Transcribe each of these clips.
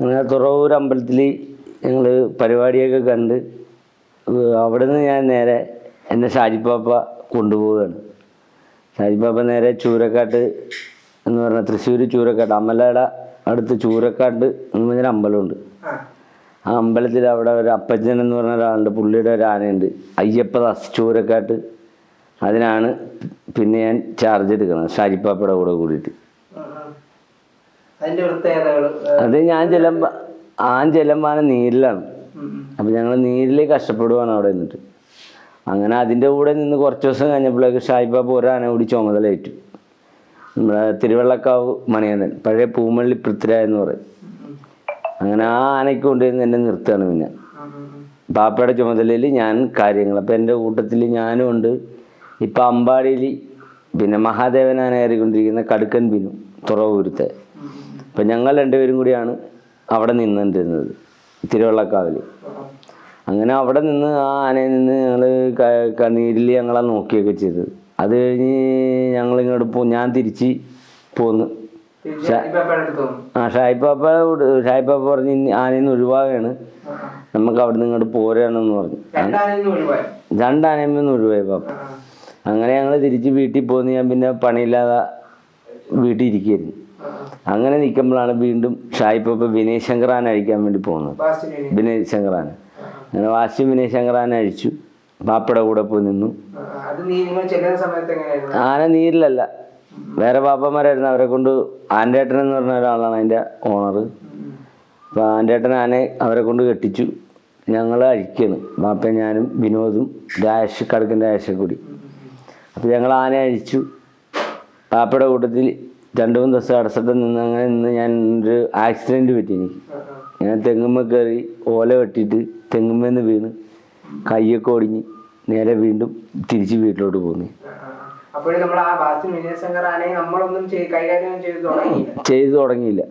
അങ്ങനെ തുറവൂർ അമ്പലത്തിൽ ഞങ്ങൾ പരിപാടിയൊക്കെ കണ്ട് അവിടെ അവിടുന്ന് ഞാൻ നേരെ എന്നെ ഷാജിപ്പാപ്പ കൊണ്ടുപോവുകയാണ്. ഷാജിപ്പാപ്പ നേരെ ചൂരക്കാട്ട് എന്ന് പറഞ്ഞാൽ തൃശ്ശൂർ ചൂരക്കാട്ട് അമലയുടെ അടുത്ത് ചൂരക്കാട്ട് എന്ന് പറഞ്ഞൊരു അമ്പലമുണ്ട്. ആ. അമ്പലത്തിൽ അവിടെ ഒരു അപ്പച്ചൻ എന്ന് പറഞ്ഞ ഒരാളുണ്ട്. പുള്ളിയുടെ ഒരു ആനയുണ്ട്. അയ്യപ്പദാസ് ചൂരക്കാട്ട്. അതിനാണ് പിന്നെ ഞാൻ ചാർജ് എടുക്കുന്നത്. ഷാജിപ്പാപ്പയുടെ കൂടെ കൂടിയിട്ട്. അത് ഞാൻ ചെലമ്പ ആൻ ചെലമ്പാന നീരിലാണ്. അപ്പം ഞങ്ങൾ നീരിൽ കഷ്ടപ്പെടുവാണ് അവിടെ നിന്നിട്ട്. അങ്ങനെ അതിന്റെ കൂടെ നിന്ന് കുറച്ച് ദിവസം കഴിഞ്ഞപ്പോഴേക്ക് ഷായിബാബ ഒരാന കൂടി ചുമതലയേറ്റു. നമ്മുടെ തിരുവള്ളക്കാവ് മണിയന്തൻ പഴയ പൂമള്ളി പൃഥ്വിരാജ് എന്ന് പറയും. അങ്ങനെ ആ ആനയ്ക്ക് കൊണ്ടുവന്ന് എന്നെ നിർത്തുകയാണ് പിന്നെ. പാപ്പയുടെ ചുമതലയിൽ ഞാൻ കാര്യങ്ങൾ അപ്പം എന്റെ കൂട്ടത്തിൽ ഞാനും ഉണ്ട്. ഇപ്പം അമ്പാടിയിൽ പിന്നെ മഹാദേവനാന കയറിക്കൊണ്ടിരിക്കുന്ന കടുക്കൻ ബിനു തുറവൂരത്തെ അപ്പം ഞങ്ങൾ രണ്ടുപേരും കൂടിയാണ് അവിടെ നിന്നിരുന്നത് തിരുവള്ളക്കാവിൽ അങ്ങനെ അവിടെ നിന്ന് ആ ആനയിൽ നിന്ന് ഞങ്ങൾ കണ്ണീരിൽ ഞങ്ങളെ നോക്കിയൊക്കെ ചെയ്തത്. അത് കഴിഞ്ഞ് ഞങ്ങൾ ഇങ്ങോട്ട് പോ ഞാൻ തിരിച്ച് പോന്ന്. ആ ഷായിപ്പാപ്പ ഷായിപ്പാപ്പ പറഞ്ഞ് ആനയിൽ നിന്ന് ഒഴിവാകാണ്. നമുക്ക് അവിടെ നിന്ന് ഇങ്ങോട്ട് പോരാണെന്ന് പറഞ്ഞു. രണ്ടാനയിൽ നിന്ന് ഒഴിവായി. പാപ്പ അങ്ങനെ ഞങ്ങൾ തിരിച്ച് വീട്ടിൽ പോന്ന് ഞാൻ പിന്നെ പണിയില്ലാതെ വീട്ടിൽ ഇരിക്കുകയായിരുന്നു അങ്ങനെ നിൽക്കുമ്പോഴാണ് വീണ്ടും ഷായിപ്പാപ്പ വിനയ് ശങ്കറാൻ അഴിക്കാൻ വേണ്ടി പോകുന്നത് വിനയ് ശങ്കറാൻ അങ്ങനെ വാശി വിനയ് ശങ്കറാൻ അഴിച്ചു. പാപ്പയുടെ കൂടെ പോയി നിന്നു. ആന നീരിലല്ല. വേറെ ബാപ്പന്മാരായിരുന്നു. അവരെ കൊണ്ട് ആന്റേട്ടൻ എന്ന് പറഞ്ഞ ഒരാളാണ് അതിന്റെ ഓണർ അപ്പോൾ ആന്റേട്ടൻ ആനെ അവരെ കൊണ്ട് കെട്ടിച്ചു. ഞങ്ങൾ അഴിക്കാണ്. ബാപ്പ ഞാനും വിനോദും ഡാഷ് കടക്കിന്റെ രാശ കൂടി. അപ്പോൾ ഞങ്ങൾ ആന അഴിച്ചു. ബാപ്പയുടെ കൂട്ടത്തിൽ രണ്ട് മൂന്ന് ദിവസം അടച്ചിട്ട് നിന്ന് അങ്ങനെ നിന്ന് ഞാൻ ഒരു ആക്സിഡന്റ് പറ്റി എനിക്ക്. ഞാൻ തെങ്ങുമ്മ കയറി ഓല വെട്ടിയിട്ട് തെങ്ങുമ്മേന്ന് വീണ്. കൈയൊക്കെ ഒടിഞ്ഞ് നേരെ വീണ്ടും തിരിച്ച് വീട്ടിലോട്ട് കൈകാര്യം ചെയ്ത് തുടങ്ങിയില്ല?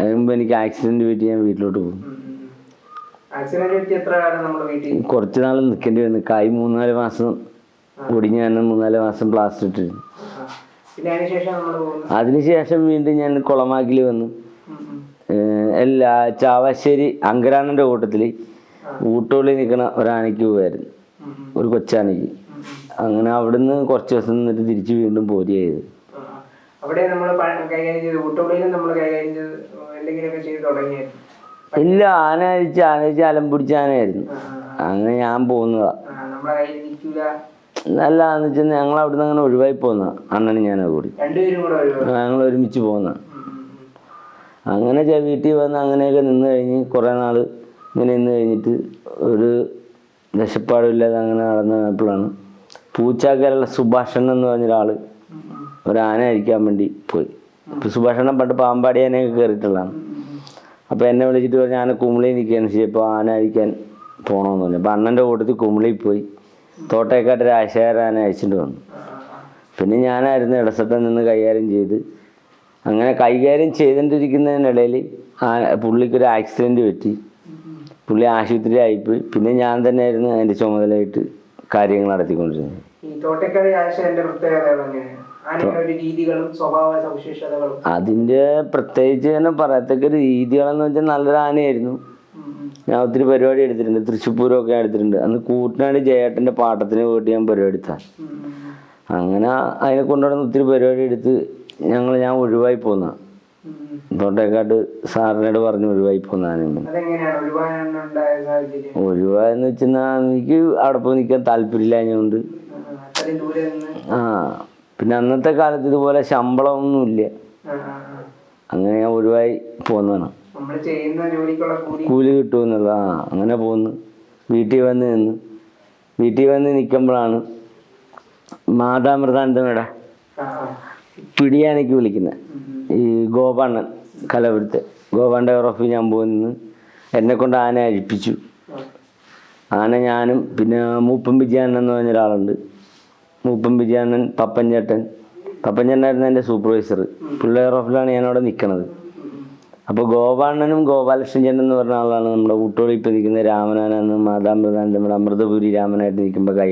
അതിനുമ്പോ എനിക്ക് ആക്സിഡന്റ് പറ്റി ഞാൻ വീട്ടിലോട്ട് പോകും കുറച്ച് നാൾ നിൽക്കേണ്ടി വന്നു. കൈ മൂന്നാൽ മാസം ഒടിഞ്ഞ് ഞാൻ മൂന്നാൽ മാസം പ്ലാസ്റ്റർ ഇട്ടിരുന്നു. അതിനുശേഷം പോകുന്നു വീണ്ടും ഞാൻ കുളമാക്കിൽ വന്നു. എല്ലാ ചാവശ്ശേരി അങ്കരാണന്റെ കൂട്ടത്തിൽ ഊട്ടോളി നിൽക്കുന്ന ഒരാനയ്ക്ക് പോയായിരുന്നു ഒരു കൊച്ചാനയ്ക്ക്. അങ്ങനെ അവിടുന്ന് കുറച്ച് ദിവസം നിന്നിട്ട് തിരിച്ച് വീണ്ടും പോരുകയായത് അവിടെ നമ്മൾ കൈകാര്യം ചെയ്ത് ഊട്ടുള്ളിലും നമ്മൾ കൈകാര്യം ചെയ്ത് എന്തെങ്കിലുമൊക്കെ ചെയ്ത് തുടങ്ങിയായിരുന്നു. ഇല്ല ആന അഴിച്ച് ആന അഴിച്ച് അലം പിടിച്ച ആനയായിരുന്നു. അങ്ങനെ ഞാൻ പോകുന്നതാ അല്ല എന്ന് വെച്ചാൽ ഞങ്ങൾ അവിടുന്ന് അങ്ങനെ ഒഴിവായി പോകുന്ന അണ്ണനും ഞാനും കൂടി. ഞങ്ങൾ ഒരുമിച്ച് പോകുന്ന അങ്ങനെ വീട്ടിൽ വന്ന് അങ്ങനെയൊക്കെ നിന്ന് കഴിഞ്ഞ് കുറേ നാൾ ഇങ്ങനെ നിന്ന് കഴിഞ്ഞിട്ട് ഒരു ദശപ്പാടുമില്ലാതെ അങ്ങനെ നടന്നപ്പോഴാണ് പൂച്ചാക്കാരുള്ള സുഭാഷൻ എന്ന് പറഞ്ഞൊരാൾ ഒരു ആന അഴിക്കാൻ വേണ്ടി പോയി. ഇപ്പം സുഭാഷണം പണ്ട് പാമ്പാടി ആനയൊക്കെ കയറിയിട്ടുള്ളതാണ്. അപ്പോൾ എന്നെ വിളിച്ചിട്ട് പറഞ്ഞു ആന കുമിളി നിൽക്കുകയാണ് ശരി അപ്പോൾ ആന അരിക്കാൻ പോകണമെന്ന് പറഞ്ഞു. അപ്പോൾ അണ്ണന്റെ കൂട്ടത്തിൽ കുമിളി പോയി. തോട്ടേക്കാട്ട് രാശകാര ആന അയച്ചിട്ട് വന്നു. പിന്നെ ഞാനായിരുന്നു ഇടസട്ടം നിന്ന് കൈകാര്യം ചെയ്ത്. അങ്ങനെ കൈകാര്യം ചെയ്തുകൊണ്ടിരിക്കുന്നതിനിടയിൽ ആ പുള്ളിക്കൊരു ആക്സിഡന്റ് പറ്റി. പുള്ളി ആശുപത്രി ആയിപ്പോയി പിന്നെ ഞാൻ തന്നെയായിരുന്നു അതിന്റെ ചുമതലയായിട്ട് കാര്യങ്ങൾ നടത്തിക്കൊണ്ടിരുന്നത്. ഈ രീതികളും സ്വഭാവ സവിശേഷതകളും. അതിന്റെ പ്രത്യേകിച്ച് തന്നെ പറയത്തക്ക രീതികളെന്ന് വെച്ചാൽ നല്ലൊരു ആനയായിരുന്നു. ഞാൻ ഒത്തിരി പരിപാടി എടുത്തിട്ടുണ്ട്. ഒക്കെ എടുത്തിട്ടുണ്ട്. അന്ന് കൂട്ടനാട് ജയേട്ടന്റെ പാട്ടത്തിന് പോയിട്ട് ഞാൻ പരിപാടി ഉം, അങ്ങനെ അതിനെ കൊണ്ടുവന്ന് ഒത്തിരി പരിപാടി എടുത്ത് ഞങ്ങൾ ഞാൻ ഒഴിവായി പോന്ന. ഉം, ഉം. തോട്ടേക്കാട്ട് സാറിനോട് പറഞ്ഞു ഒഴിവായി പോന്നാണ്. ഒഴിവായെന്ന് വെച്ചാൽ എനിക്ക് അവിടെ പോയി നിൽക്കാൻ താല്പര്യമില്ലാഞ്ഞുകൊണ്ട് ആ പിന്നെ അന്നത്തെ കാലത്ത് ഇതുപോലെ ശമ്പളമൊന്നുമില്ല. അങ്ങനെ ഞാൻ ഒഴിവായി പോന്നതാണ് കൂലി കിട്ടുമെന്നുള്ള ആ അങ്ങനെ പോന്ന്. വീട്ടിൽ വന്ന് നിന്ന്. വീട്ടിൽ വന്ന് നിൽക്കുമ്പോഴാണ് മാതാമൃതാനന്ദമേടെ. പിടിയാനയ്ക്ക് വിളിക്കുന്നത്. ഈ ഗോപാണ്ണൻ കലവരുത്ത് ഗോവാണ്ട ഉറപ്പ് ഞാൻ പോകുന്നു എന്നെ കൊണ്ട് ആന അഴിപ്പിച്ചു. ആന ഞാനും പിന്നെ മൂപ്പൻ വിജയാനൻ എന്ന് പറഞ്ഞ ഒരാളുണ്ട്. മൂപ്പൻ വിജയാനൻ പപ്പൻ ചേട്ടൻ പപ്പൻ ചേട്ടനായിരുന്നു എന്റെ സൂപ്പർവൈസർ പിള്ളേർ ഓഫിലാണ് ഞാൻ അവിടെ നിൽക്കണത് അപ്പോൾ ഗോപാലനും ഗോപാലകൃഷ്ണൻ ചേട്ടൻ എന്ന് പറഞ്ഞ ആളാണ് നമ്മുടെ ഊട്ടോളി ഇപ്പം നിൽക്കുന്ന രാമനാനെന്ന് മാതാമൃതാനന്ദ നമ്മുടെ അമൃതപുരി രാമനായിട്ട് നിൽക്കുമ്പോൾ കൈ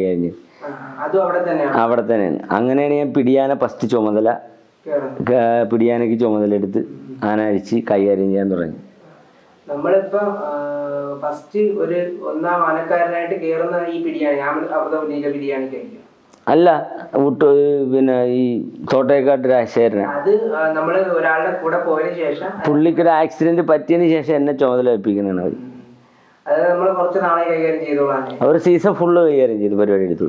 അതും അവിടെ തന്നെയാണ്. അവിടെ തന്നെയാണ്. അങ്ങനെയാണ് ഞാൻ പിടിയാന ഫസ്റ്റ് ചുമതല. പിടിയാനയ്ക്ക് ചുമതലെടുത്ത് ആന അരിച്ച് കൈകാര്യം ചെയ്യാൻ തുടങ്ങി. നമ്മളിപ്പോ ഫസ്റ്റ് ഒരു ഒന്നാം ആനക്കാരനായിട്ട് കേറുന്ന ഈ ബിരിയാണി അമൃതപുരിയിലെ ബിരിയാണി കഴിക്കും അല്ല ഊട്ടോ പിന്നെ ഈ തോട്ടേക്കാട്ട് രാജശേഖരനെ അത് നമ്മൾ ഒരാളുടെ കൂടെ പോയതിനു ശേഷം പുള്ളിക്കൊരു ആക്സിഡന്റ് പറ്റിയതിന് ശേഷം എന്നെ ചുമതല ഏൽപ്പിക്കുന്നതാണ് അവർ അവർ സീസൺ ഫുള്ള് കൈകാര്യം ചെയ്തു പരിപാടി എടുത്തു.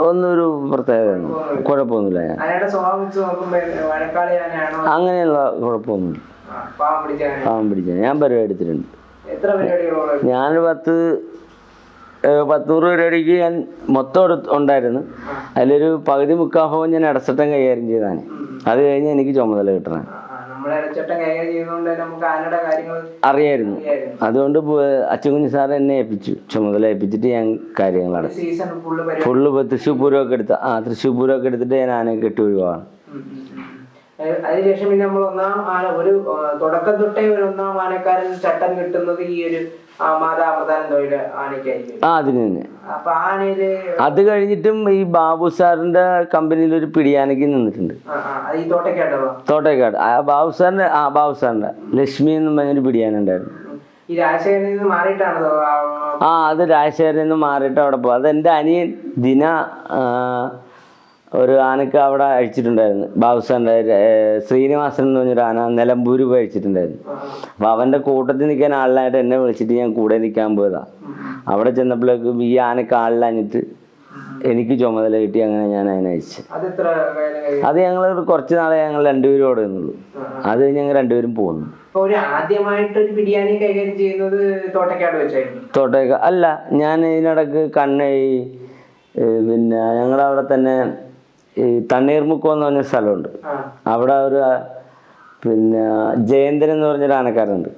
ഒന്നൊരു പ്രത്യേകത കുഴപ്പമൊന്നുമില്ല. ഞാൻ അങ്ങനെയുള്ള കുഴപ്പമൊന്നുമില്ല. ആ, പാവം പിടിച്ച ഞാൻ പരിപാടി എടുത്തിട്ടുണ്ട്. ഞാനൊരു പത്ത് പത്തൂറ് പരിപാടിക്ക് ഞാൻ മൊത്തം ഉണ്ടായിരുന്നു. അതിലൊരു പകുതി മുക്കാഭാഗം ഞാൻ അടച്ചിട്ടം കൈകാര്യം ചെയ്താണ് അത് കഴിഞ്ഞ് എനിക്ക് ചുമതല കിട്ടണം. അറിയായിരുന്നു. അതുകൊണ്ട് അച്ഛൻകുഞ്ഞ് സാർ എന്നെ ഏൽപ്പിച്ചു. ചുമതല ഏൽപ്പിച്ചിട്ട് ഞാൻ സീസൺ ഫുള്ള് പരിപാടി. ഫുള്ള് ഇപ്പൊ തൃശ്ശൂർ പൂരമൊക്കെ എടുത്ത. ആ തൃശ്ശൂർ പൂരമൊക്കെ എടുത്തിട്ട് ഞാൻ ആനയെ കെട്ടി ഒഴിവാണ്. അതിനുശേഷം പിന്നെ നമ്മൾ ഒന്നാം ആന ഒരു തുടക്കം തൊട്ടേ ഒരു ഒന്നാം ആനക്കാരൻ ചട്ടം കിട്ടുന്നത് ഈ ഒരു മാതാ അമൃതാനന്ദയുടെ ആനയ്ക്കായിരിക്കും. ആ അതിന് തന്നെ. അത് കഴിഞ്ഞിട്ടും ഈ ബാബു സാറിന്റെ കമ്പനിയിൽ ഒരു പിടിയാനയ്ക്ക് നിന്നിട്ടുണ്ട്. തോട്ടേക്കാട് ആ ബാബു സാറിന്റെ ആ ബാബു സാറിന്റെ ലക്ഷ്മി എന്നും പറഞ്ഞൊരു നിന്ന് മാറിയിട്ടാണോ ആ, അത് രാജശേഖരൻ നിന്ന് മാറിയിട്ട് അവിടെ പോകും അത് എന്റെ അനിയൻ ദിന ഒരു ആനക്ക് അവിടെ അഴിച്ചിട്ടുണ്ടായിരുന്നു. ബാബു സാറിന്റെ ഏർ, ശ്രീനിവാസൻ എന്ന് പറഞ്ഞൊരു ആന നിലമ്പൂര് പോയി അഴിച്ചിട്ടുണ്ടായിരുന്നു. അപ്പം അവന്റെ കൂട്ടത്തിൽ നിൽക്കാൻ ആളിനായിട്ട് എന്നെ വിളിച്ചിട്ട് ഞാൻ കൂടെ നിൽക്കാൻ പോയതാ. അവിടെ ചെന്നപ്പോഴേക്കും ഈ ആനക്ക് ആളിലഞ്ഞിട്ട് എനിക്ക് ചുമതല കിട്ടി അങ്ങനെ ഞാൻ അതിനെ അയച്ചു. അത് ഞങ്ങൾ കുറച്ച് നാളെ ഞങ്ങൾ രണ്ടുപേരും അവിടെ നിന്നുള്ളൂ. അത് കഴിഞ്ഞ് ഞങ്ങൾ രണ്ടുപേരും പോന്നു. വെച്ചായിരുന്നു. തോട്ടേക്ക അല്ല ഞാൻ ഇതിനിടക്ക് കണ്ണ ഈ പിന്നെ ഞങ്ങളവിടെ തന്നെ ഈ തണ്ണീർമുക്കം എന്ന് പറഞ്ഞ സ്ഥലമുണ്ട്. അവിടെ ഒരു പിന്നെ ജയന്തൻ എന്ന് പറഞ്ഞൊരു ആനക്കാരുണ്ട്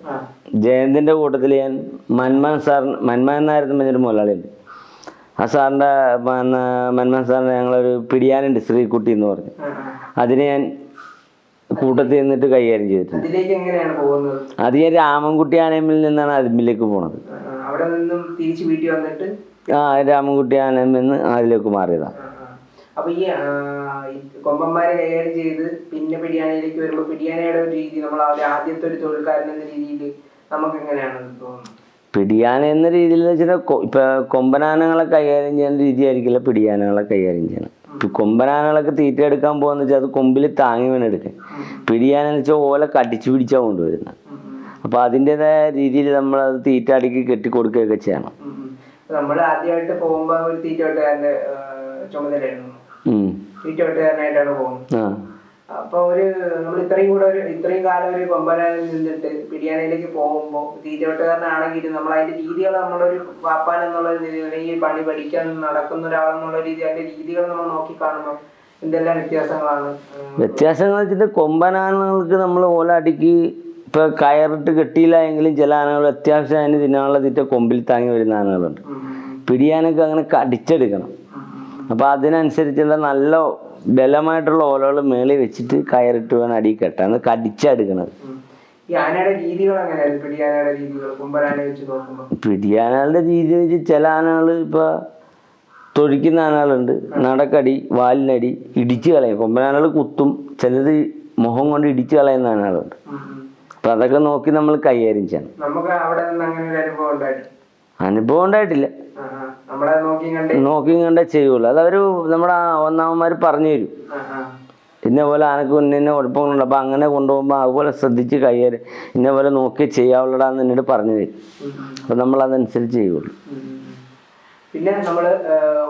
ജയന്തിന്റെ കൂട്ടത്തിൽ ഞാൻ മന്മൻ സാർ മന്മൻ എന്നായിരുന്നു പറഞ്ഞൊരു മുതലാളിയുണ്ട്. ആ സാറിന്റെ മന്മൻ സാറിന്റെ ഞങ്ങളൊരു പിടിയാനുണ്ട് ശ്രീകുട്ടി എന്ന് പറഞ്ഞു. അതിന് ഞാൻ കൂട്ടത്തിൽ നിന്നിട്ട് കൈകാര്യം ചെയ്തിട്ടുണ്ട്. അത് ഞാൻ രാമൻകുട്ടി ആനയമ്മിൽ നിന്നാണ് അതിമ്മിലേക്ക് പോണത്. ആ രാമൻകുട്ടി ആനയമ്മിൽ നിന്ന് അതിലേക്ക് മാറിയതാണ് അപ്പൊ ഈ കൊമ്പന്മാരെ കൈകാര്യം ചെയ്ത് പിന്നെ പിടിയാനയിലേക്ക് വരുമ്പോൾ പിടിയാനയുടെ ഒരു രീതി നമ്മൾ ആദ്യം ആദ്യത്തെ ഒരു തൊഴിൽക്കാരൻ എന്ന രീതിയിൽ നമുക്ക് എങ്ങനെയാണ് തോന്നുന്നത്? പിടിയാന എന്ന രീതിയിൽ എന്ന് വെച്ചാൽ ഇപ്പൊ കൊമ്പനാനകളെ കൈകാര്യം ചെയ്യുന്ന രീതി ആയിരിക്കില്ല പിടിയാനകളെ കൈകാര്യം ചെയ്യണം. കൊമ്പനാനകളൊക്കെ തീറ്റ എടുക്കാൻ പോകുന്ന വെച്ചാൽ അത് കൊമ്പിൽ താങ്ങി വേണം എടുക്കാൻ. പിടിയാനെന്ന് വെച്ചാൽ ഓല കടിച്ചു പിടിച്ചാ കൊണ്ടുവരുന്നത് അപ്പൊ അതിന്റെതായ രീതിയിൽ നമ്മൾ അത് തീറ്റ അടുക്കി കെട്ടിക്കൊടുക്കുകയൊക്കെ ചെയ്യണം. നമ്മൾ ആദ്യമായിട്ട് പോകുമ്പോ ഒരു തീറ്റ ചുമതലയായിരുന്നു. ഉം. തീറ്റവെട്ടുകാരനായിട്ടാണ് പോകുന്നത്. അപ്പൊ ഒരു നമ്മൾ ഇത്രയും കൂടെ ഒരു ഇത്രയും കാലം ഒരു കൊമ്പനാനിൽ നിന്നിട്ട് പിടിയാനയിലേക്ക് പോകുമ്പോ തീറ്റവെട്ടുകാരനാണെങ്കിൽ നമ്മൾ അതിന്റെ രീതികൾ നമ്മളൊരു വാപ്പാൻ എന്നുള്ള രീതിയിൽ ഈ പണി പഠിക്കാൻ നടക്കുന്ന ഒരാളെന്നുള്ള രീതി അതിന്റെ രീതികൾ നമ്മൾ നോക്കി കാണുമ്പോൾ എന്തെല്ലാം വ്യത്യാസങ്ങളാണ്? വ്യത്യാസങ്ങൾ വെച്ചിട്ട് കൊമ്പനാനകൾക്ക് നമ്മൾ ഓല അടുക്കി ഇപ്പൊ കയറിട്ട് കെട്ടിയില്ല എങ്കിലും ചില ആനകൾ അത്യാവശ്യം അതിന് തിന്നാനുള്ള തീറ്റ കൊമ്പിൽ താങ്ങി വരുന്ന ആനകളുണ്ട് പിടിയാനൊക്കെ അങ്ങനെ കടിച്ചെടുക്കണം ഉം. അപ്പോൾ അതിനനുസരിച്ചുള്ള നല്ല ബലമായിട്ടുള്ള ഓലകൾ മേളിൽ വെച്ചിട്ട് കയറിട്ട് വേണം അടി കെട്ടാൻ. അത് കടിച്ചെടുക്കണത്. പിടിയാനകളുടെ രീതി വെച്ച് ചില ആനകൾ ഇപ്പൊ തൊഴിക്കുന്ന ആനകളുണ്ട്. നടക്കടി വാലിനടി ഇടിച്ചു കളയും. കൊമ്പനാനകൾ കുത്തും ചിലത് മുഖം കൊണ്ട് ഇടിച്ചു കളയുന്ന ആനകളുണ്ട്. അപ്പൊ അതൊക്കെ നോക്കി നമ്മൾ കൈകാര്യം ചെയ്യണം. അനുഭവം ഉണ്ടായിട്ട് ഉണ്ടായിട്ടില്ല. നോക്കി കണ്ട്? ചെയ്യുള്ളൂ. അതവര് നമ്മുടെ ഒന്നാമന്മാര് പറഞ്ഞു തരും. ആ, ആ. പോലെ ആനക്ക് ഇന്ന കുഴപ്പങ്ങളുണ്ട് അപ്പം അങ്ങനെ കൊണ്ടുപോകുമ്പോൾ അതുപോലെ ശ്രദ്ധിച്ച് കയ്യേര് ഇന്ന പോലെ നോക്കി ചെയ്യാവുള്ളടാന്ന് എന്നോട് പറഞ്ഞു തരും. അപ്പം നമ്മൾ അതനുസരിച്ച് ചെയ്യുള്ളൂ. പിന്നെ നമ്മൾ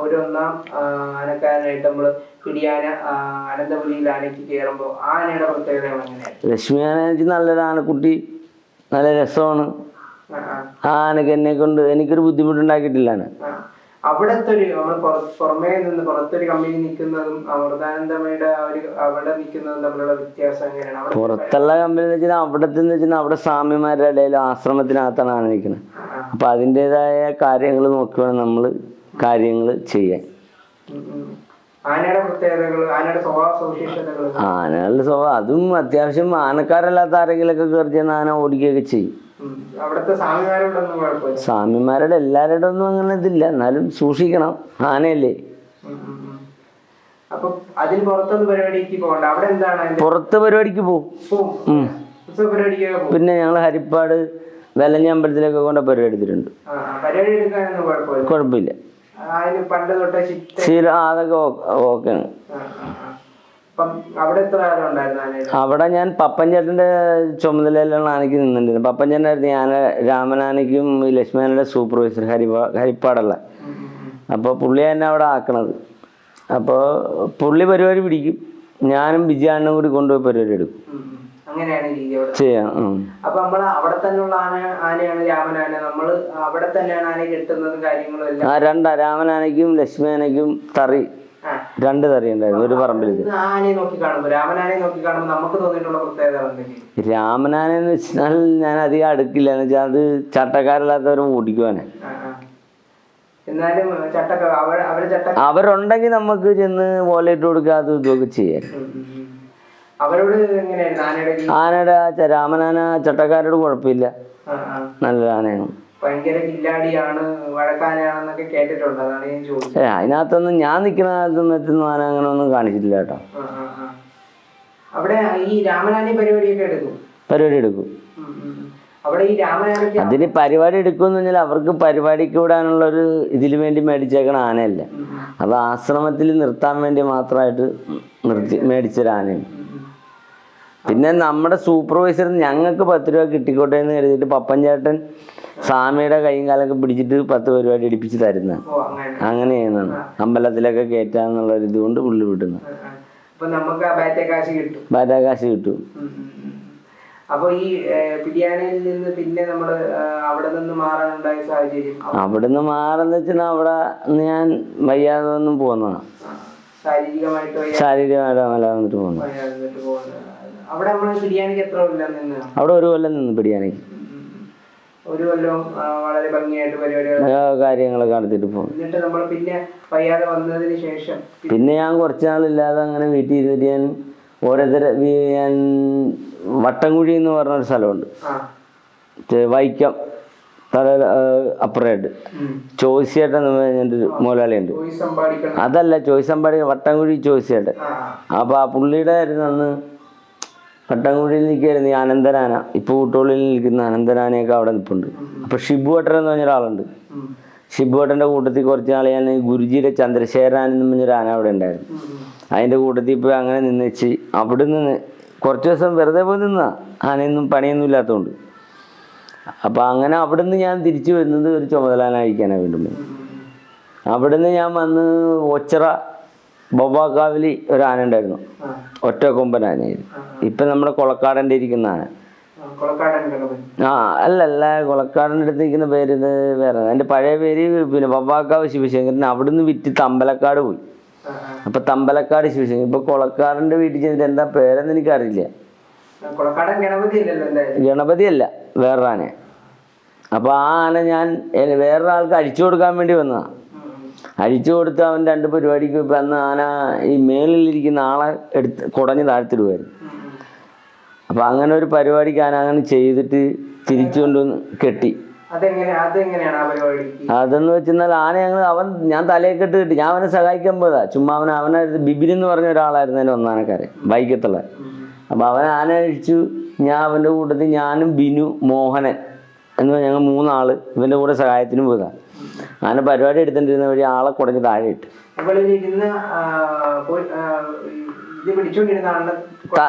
ഒരു ഒന്നാം ആനക്കാരനായിട്ട് നമ്മൾ പിടിയാന അനന്തപുരിയിൽ ആനയ്ക്ക് കയറുമ്പോ ആ ആനയുടെ പ്രത്യേകതകൾ എങ്ങനെയായിരുന്നു ലക്ഷ്മി ആന നല്ലൊരു ആനക്കുട്ടി. നല്ല രസമാണ്. ആ, ആനക്ക് എന്നെ കൊണ്ട് എനിക്കൊരു ബുദ്ധിമുട്ടുണ്ടാക്കിയിട്ടില്ല ആന. ആ. അവിടത്തെ ഒരു നമ്മൾ പുറമേ നിന്ന് പുറത്തൊരു കമ്പനി നിൽക്കുന്നതും അമൃതാനന്ദമയുടെ ഒരു അവിടെ നിൽക്കുന്നതും തമ്മിലുള്ള വ്യത്യാസം എങ്ങനെയാണ്? പുറത്തുള്ള കമ്പനി എന്ന് വെച്ചാൽ അവിടത്തെ എന്ന് വെച്ചാൽ അവിടെ സ്വാമിമാരുടെ ഇടയിൽ ആശ്രമത്തിനകത്താണ് നിൽക്കുന്നത് അപ്പൊ അതിന്റെതായ കാര്യങ്ങൾ നോക്കി വേണം നമ്മൾ കാര്യങ്ങൾ ചെയ്യാൻ ആനകളുടെ സ്വഭാവം അതും അത്യാവശ്യം ആനക്കാരല്ലാത്ത ആരെങ്കിലൊക്കെ കയറി ചെന്ന് ആന ഓടിക്കുകയൊക്കെ ചെയ്യും. കുഴപ്പമില്ല. സ്വാമിമാരുടെ എല്ലാവരുടെ ഒന്നും അങ്ങനെ ഇതില്ല. എന്നാലും സൂക്ഷിക്കണം. ആനയല്ലേ? ഉം, ഉം, ഉം. അപ്പൊ അതിന് പുറത്തൊന്നും പരിപാടിക്ക് പോകണ്ട. അവിടെ എന്താണ് പുറത്ത് പരിപാടിക്ക് പോകും പിന്നെ ഞങ്ങൾ ഹരിപ്പാട് വെലഞ്ഞ അമ്പലത്തിലൊക്കെ കൊണ്ട് പരിപാടി എടുത്തിട്ടുണ്ട്. കുഴപ്പമില്ല. ശീലം അതൊക്കെ ഓക്കെയാണ്. അവിടെ ഞാൻ പപ്പൻചേട്ടന്റെ ചുമതലയിലാണ് ആനയ്ക്ക് നിന്നിട്ടുണ്ട് പപ്പൻചേട്ടനായിരുന്നു ഞാൻ രാമനാനയ്ക്കും ഈ ലക്ഷ്മണന്റെ സൂപ്പർവൈസർ ഹരിപ്പാ ഹരിപ്പാടല്ല. അപ്പോൾ പുള്ളി തന്നെ അവിടെ ആക്കണത്. അപ്പോൾ പുള്ളി പരിപാടി പിടിക്കും. ഞാനും വിജയാനും കൂടി കൊണ്ടുപോയി പരിപാടി എടുക്കും. ചെയ്യാം അപ്പൊ നമ്മൾ അവിടെ തന്നെയുള്ള ആന ആനയാണ് രാമനാന. നമ്മൾ അവിടെ തന്നെയാണ് ആനയെ കെട്ടുന്നതും കാര്യങ്ങളും ആ രണ്ടാ. രാമനാനയ്ക്കും ലക്ഷ്മണനയ്ക്കും തറി. ആ. രണ്ട് തറി ഉണ്ടായിരുന്നു ഒരു പറമ്പിൽ രാമനാനെ രാമനാനെന്ന് വെച്ചാൽ ഞാൻ അധികം അടുക്കില്ല എന്ന് വെച്ചാൽ അത് ചട്ടക്കാരില്ലാത്തവർ ഓടിക്കുവാനെ അവരുണ്ടെങ്കിൽ നമുക്ക് ചെന്ന് ഓലയിട്ട് കൊടുക്കുക അത് ഇതൊക്കെ ചെയ്യാൻ ആനയുടെ രാമനാന ചട്ടക്കാരോട് കുഴപ്പമില്ല. നല്ല ആനയാണ്. ഭയങ്കര കില്ലാടിയാണ് വഴക്കാനയാണെന്നൊക്കെ കേട്ടിട്ടുണ്ട്. അതാണ് ഞാൻ ചോദിച്ചത്. അതിനകത്തൊന്നും ഞാൻ നിൽക്കുന്ന എത്തുന്ന ആന അങ്ങനെ ഒന്നും കാണിച്ചിട്ടില്ല കേട്ടോ. അവിടെ ഈ രാമനാനി പരിപാടിയൊക്കെ എടുക്കും? പരിപാടി എടുക്കും. അവിടെ ഈ അതിന് പരിപാടി എടുക്കുമെന്ന് പറഞ്ഞാൽ അവർക്ക് പരിപാടിക്ക് വിടാനുള്ള ഒരു ഇതിനു വേണ്ടി മേടിച്ചേക്കണ ആനയല്ല. അപ്പൊ അത് ആശ്രമത്തിൽ നിർത്താൻ വേണ്ടി മാത്രമായിട്ട് നിർത്തി മേടിച്ചൊരു ആനയാണ് ഉം, ഉം. പിന്നെ നമ്മുടെ സൂപ്പർവൈസർ ഞങ്ങൾക്ക് പത്ത് രൂപ കിട്ടിക്കോട്ടെ എന്ന് കരുതിയിട്ട് പപ്പൻ ചേട്ടൻ സ്വാമിയുടെ കൈയും കാലൊക്കെ പിടിച്ചിട്ട് പത്ത് പരിപാടി അടിപ്പിച്ച് തരുന്ന. അങ്ങനെ. ചെയ്യുന്നതാണ് അമ്പലത്തിലൊക്കെ കയറ്റാന്നുള്ള ഒരു ഇതുകൊണ്ട് പുള്ളി വിട്ടുന്നു ബാറ്റാകാശ് കിട്ടും. അപ്പൊ ഈ പിടിയാനയിൽ നിന്ന് പിന്നെ നമ്മൾ അവിടെ നിന്ന് മാറാനുണ്ടായ സാഹചര്യം? അവിടെ നിന്ന് മാറുന്ന വെച്ചാൽ അവിടെ ഞാൻ വയ്യാതെ ഒന്നും പോകുന്നതാണ് ശാരീരികമായിട്ട് ശാരീരികമായിട്ട് പോകുന്നു വയ്യാതിരുന്നിട്ട് പോകുന്നത് അവിടെ നമ്മൾ ബിരിയാണിക്ക് എത്ര കൊല്ലം നിന്ന്? അവിടെ ഒരു കൊല്ലം നിന്ന് ഉം. ഒരു വളരെ ഭംഗിയായിട്ട് പരിപാടികൾ. കാര്യങ്ങളൊക്കെ നടത്തിട്ട് പോകും എന്നിട്ട് നമ്മൾ പിന്നെ വയ്യാതെ വന്നതിന് ശേഷം പിന്നെ ഞാൻ കുറച്ച് നാളില്ലാതെ അങ്ങനെ വീട്ടിൽ ഇരുന്നിട്ട് ഞാൻ ഓരോരുത്തരെ ഞാൻ വട്ടംകുഴി എന്ന് പറഞ്ഞൊരു സ്ഥലമുണ്ട്. വൈക്കം തല അപ്പുറമായിട്ട്. ചോയ്സിയായിട്ട് പറഞ്ഞൊരു മുതലാളിയുണ്ട്. അതല്ല ചോയ്സ് അമ്പാടി വട്ടംകുഴി ചോയ്സിയായിട്ട് അപ്പൊ അപ്പോൾ ആ പുള്ളിയുടെ ആയിരുന്നു അന്ന് വട്ടംകുഴിയിൽ നിൽക്കുകയായിരുന്നു ഈ അനന്തരാന ഇപ്പോൾ കൂട്ടുള്ളിൽ നിൽക്കുന്ന അനന്തരാനയൊക്കെ അവിടെ നിൽപ്പുണ്ട് അപ്പോൾ ഷിബു ഏട്ടൻ എന്ന് പറഞ്ഞ ഒരാളുണ്ട്. ഷിബു ഭട്ടന്റെ കൂട്ടത്തിൽ കുറച്ച് നാൾ ഞാൻ ഗുരുജിയുടെ ചന്ദ്രശേഖരാൻ എന്ന് പറഞ്ഞൊരു ആന അവിടെ ഉണ്ടായിരുന്നു. അതിന്റെ കൂട്ടത്തിൽ ഇപ്പോൾ അങ്ങനെ നിന്ന് വെച്ച് അവിടെ നിന്ന് കുറച്ച് ദിവസം വെറുതെ പോയി നിന്നാ ആനയൊന്നും പണിയൊന്നും ഇല്ലാത്തതുകൊണ്ട് അപ്പോൾ അങ്ങനെ അവിടെ നിന്ന് ഞാൻ തിരിച്ചു വരുന്നത് ഒരു ചുമതലാനായിരിക്കാനാണ് വീണ്ടും. അവിടെ നിന്ന് ഞാൻ വന്ന് ഒച്ചറ ബൊബാക്കാവിലി ഒരു ആന ഉണ്ടായിരുന്നു. ഒറ്റ കൊമ്പൻ ആനയായിരുന്നു. ഇപ്പം നമ്മുടെ കൊളക്കാടന്റെ ഇരിക്കുന്ന ആന. ആ, അല്ല അല്ല കൊളക്കാടിന്റെ അടുത്ത് നിൽക്കുന്ന പേര് ഇത് വേറെ. എന്റെ പഴയ പേര് പിന്നെ ബൊബാക്കാവ് ശിവശങ്കരൻ അവിടുന്ന് വിറ്റ് തമ്പലക്കാട് പോയി. അപ്പൊ തമ്പലക്കാട് ശിവശങ്കരൻ. ഇപ്പൊ കൊളക്കാടന്റെ വീട്ടിൽ ചെന്നിട്ട് എന്താ പേരെന്ന് എനിക്കറിയില്ല. ഗണപതി അല്ല വേറൊരാനെ അപ്പൊ ആ ആന ഞാൻ വേറൊരാൾക്ക് അഴിച്ചു കൊടുക്കാൻ വേണ്ടി വന്നതാ. അഴിച്ചു കൊടുത്ത് അവൻ രണ്ട് പരിപാടിക്ക് ഇപ്പം അന്ന് ആന ഈ മേളിലിരിക്കുന്ന ആളെ എടുത്ത് കുടഞ്ഞ് താഴ്ത്തിടുമായിരുന്നു അപ്പം അങ്ങനെ ഒരു പരിപാടിക്ക് ആന അങ്ങനെ ചെയ്തിട്ട് തിരിച്ചു കൊണ്ടുവന്ന് കെട്ടി. അതെന്ന് വെച്ചെന്നാൽ ആന ഞങ്ങൾ അവൻ ഞാൻ തലയെ കെട്ട് കിട്ടി. ഞാൻ അവനെ സഹായിക്കാൻ പോയതാ. ചുമ്മാ അവൻ അവനെ ബിബിൻ എന്ന് പറഞ്ഞ ഒരാളായിരുന്നു ഒന്നാനക്കാരൻ വൈക്കത്തുള്ള ഉം, ഉം. അപ്പം അവൻ ആന അഴിച്ചു ഞാൻ അവന്റെ കൂട്ടത്തിൽ ഞാനും ബിനു മോഹനൻ എന്ന് പറഞ്ഞാൽ ഞങ്ങൾ മൂന്നാൾ ഇവന്റെ കൂടെ സഹായത്തിനും പോയതാ. ആന പരിപാടി എടുത്തിട്ടിരുന്ന വഴി ആളെ കുടഞ്ഞ് താഴെ ഇട്ട്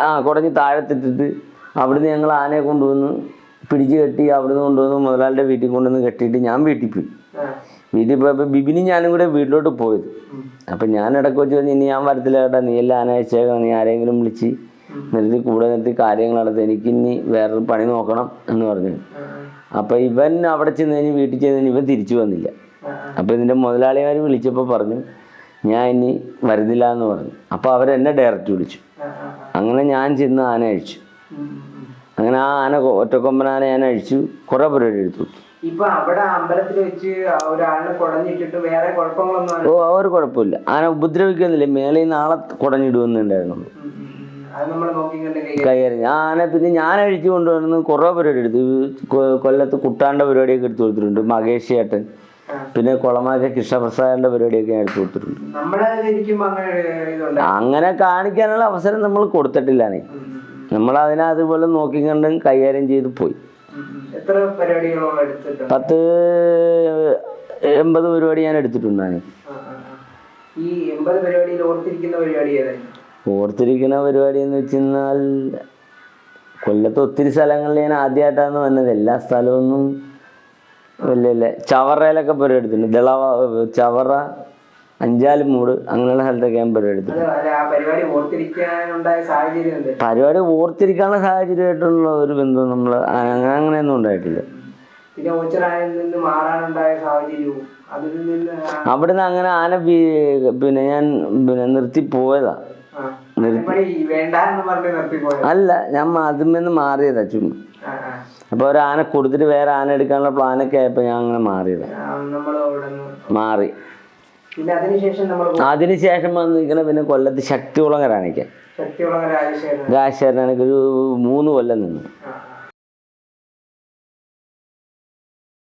ആ, കുടഞ്ഞ് താഴത്തിട്ടിട്ട് അവിടുന്ന് ഞങ്ങൾ ആനയെ കൊണ്ടുവന്ന് പിടിച്ച് കെട്ടി അവിടുന്ന് കൊണ്ടുവന്ന് മുതലാളിയുടെ വീട്ടിൽ കൊണ്ടുവന്ന് കെട്ടിയിട്ട് ഞാൻ വീട്ടിൽ പോയി. വീട്ടിൽ പോയപ്പോൾ ബിബിനും ഞാനും കൂടെ വീട്ടിലോട്ട് പോയത്. അപ്പം ഞാൻ ഇടയ്ക്ക് വെച്ച് പറഞ്ഞ് ഇനി ഞാൻ വരത്തില്ല കേട്ടോ നീ എല്ലാം ആന അയച്ചേക്കാം നീ ആരെങ്കിലും വിളിച്ച് നിർത്തി കൂടെ നിർത്തി കാര്യങ്ങൾ നടത്തി എനിക്ക് ഇനി വേറൊരു പണി നോക്കണം എന്ന് പറഞ്ഞു. അപ്പം ഇവൻ അവിടെ ചെന്ന് കഴിഞ്ഞ് വീട്ടിൽ ചെന്ന് കഴിഞ്ഞ് ഇവൻ തിരിച്ചു വന്നില്ല. അപ്പൊ ഇതിന്റെ അപ്പോൾ ഇതിന്റെ മുതലാളിമാർ വിളിച്ചപ്പോൾ പറഞ്ഞു ഞാൻ ഇനി വരുന്നില്ല എന്ന് പറഞ്ഞു. അപ്പോൾ അവരെന്നെ ഡയറക്റ്റ് വിളിച്ചു. അങ്ങനെ ഞാൻ ചെന്ന് ആന അഴിച്ചു. അങ്ങനെ ആ ആന ഒറ്റക്കൊമ്പനാന ഞാൻ അഴിച്ചു. കുറേ പരിപാടി എടുത്തു. ഇപ്പൊ അവിടെ അമ്പലത്തിൽ വെച്ച് ഒരാളിനെ കുടഞ്ഞിട്ടിട്ട് വേറെ കുഴപ്പങ്ങളൊന്നും ഓ ഒരു കുഴപ്പമില്ല. ആന ഉപദ്രവിക്കുന്നില്ല. മേലെ നാളെ കുടഞ്ഞിടുവെന്നുണ്ടായിരുന്നുള്ളൂ കയ്യേറി ഞാൻ പിന്നെ ഞാൻ അഴിച്ചു കൊണ്ടുവന്ന് കുറേ പരിപാടി എടുത്തു. കൊല്ലത്ത് കുട്ടാണ്ട പരിപാടിയൊക്കെ എടുത്തു കൊടുത്തിട്ടുണ്ട്. മകേഷ് ചേട്ടൻ. പിന്നെ കുളമാക്ക കൃഷ്ണപ്രസാദിന്റെ പരിപാടിയൊക്കെ ഞാൻ എടുത്തു കൊടുത്തിട്ടുണ്ട്. അങ്ങനെ കാണിക്കാനുള്ള അവസരം നമ്മൾ ഉം. നമ്മൾ അതിനെ അതുപോലെ നോക്കി കണ്ടും കൈകാര്യം ചെയ്ത് പോയി. പത്ത് എൺപത് പരിപാടി ഞാൻ എടുത്തിട്ടുണ്ടാണ്. ഈ എൺപത് പരിപാടിയിൽ ഓർത്തിരിക്കുന്ന പരിപാടി ഏതായിരുന്നു? ഓർത്തിരിക്കുന്ന പരിപാടി എന്ന് വെച്ചാൽ കൊല്ലത്ത് ഒത്തിരി സ്ഥലങ്ങളിൽ ഞാൻ ആദ്യമായിട്ടാണ് വന്നത്. എല്ലാ സ്ഥലമൊന്നും വലിയ വലിയ ചവറയിലൊക്കെ പരിപാടി എടുത്തിട്ടുണ്ട് ദളവ ചവറ അഞ്ചാൽ അഞ്ചാലുമൂട് അങ്ങനെയുള്ള സ്ഥലത്തൊക്കെ ഞാൻ പരിപാടി പരിപാടി ഓർത്തിരിക്കാനുള്ള സാഹചര്യമായിട്ടുള്ള ഒരു ബന്ധം നമ്മൾ അങ്ങനെയൊന്നും ഉണ്ടായിട്ടില്ല. പിന്നെ ഓച്ചറായിൽ നിന്ന് മാറാനുണ്ടായ സാഹചര്യവും അവിടുന്ന് അങ്ങനെ ആന പിന്നെ ഞാൻ പിന്നെ നിർത്തി പോയതാ. അല്ല ഞാൻ അതിൽ മാറിയതാ ചുമ്മാ. അപ്പൊ ഒരു ആന കൊടുത്തിട്ട് വേറെ ആന എടുക്കാനുള്ള പ്ലാനൊക്കെ ആയപ്പോ ഞാൻ അങ്ങനെ മാറിയതാ. മാറി. പിന്നെ അതിനുശേഷം വന്ന് നിൽക്കണ പിന്നെ കൊല്ലത്ത് ശക്തി രാജശേഖരനാണെങ്കിൽ ഒരു മൂന്ന് കൊല്ലം നിന്നു.